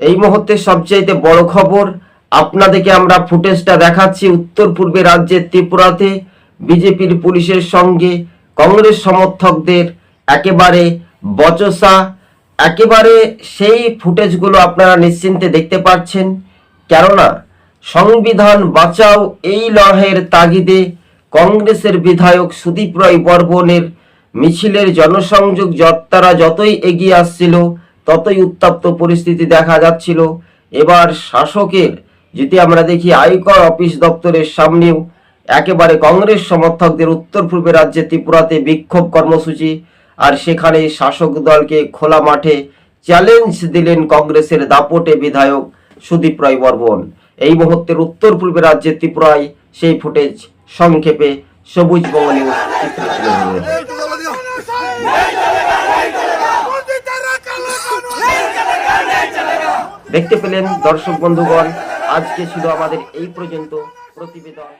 এই মুহূর্তে সবচাইতে বড় খবর, আপনাদেরকে আমরা ফুটেজটা দেখাচ্ছি উত্তর পূর্বে রাজ্যের ত্রিপুরাতে বিজেপির পুলিশের সঙ্গে কংগ্রেস সমর্থকদের একেবারে বচসা, একেবারে সেই ফুটেজগুলো আপনারা নিশ্চিন্তে দেখতে পাচ্ছেন। কেননা, সংবিধান বাঁচাও এই লড়াইয়ের তাগিদে কংগ্রেসের বিধায়ক সুদীপ রায় বর্মনের মিছিলের জনসংযোগ যাত্রা যতই এগিয়ে আসছিল ততই উত্তপ্ত পরিস্থিতি দেখা যাচ্ছিল। এবার শাসকের যদি আমরা দেখি আয়কর অফিস দপ্তরের সামনেও, একেবারে কংগ্রেস সমর্থকদের উত্তর পূর্বে রাজ্যে ত্রিপুরাতে বিক্ষোভ কর্মসূচি, আর সেখানে শাসক দলকে খোলা মাঠে চ্যালেঞ্জ দিলেন কংগ্রেসের দাপটে বিধায়ক সুদীপ রায় বর্মন। এই মুহূর্তের উত্তর পূর্বে রাজ্যে ত্রিপুরায় সেই ফুটেজ সংক্ষেপে সবুজ বঙ্গলী দেখতে পেলেন দর্শক বন্ধুগণ আজকে ছিল আমাদের এই পর্যন্ত প্রতিবেদন।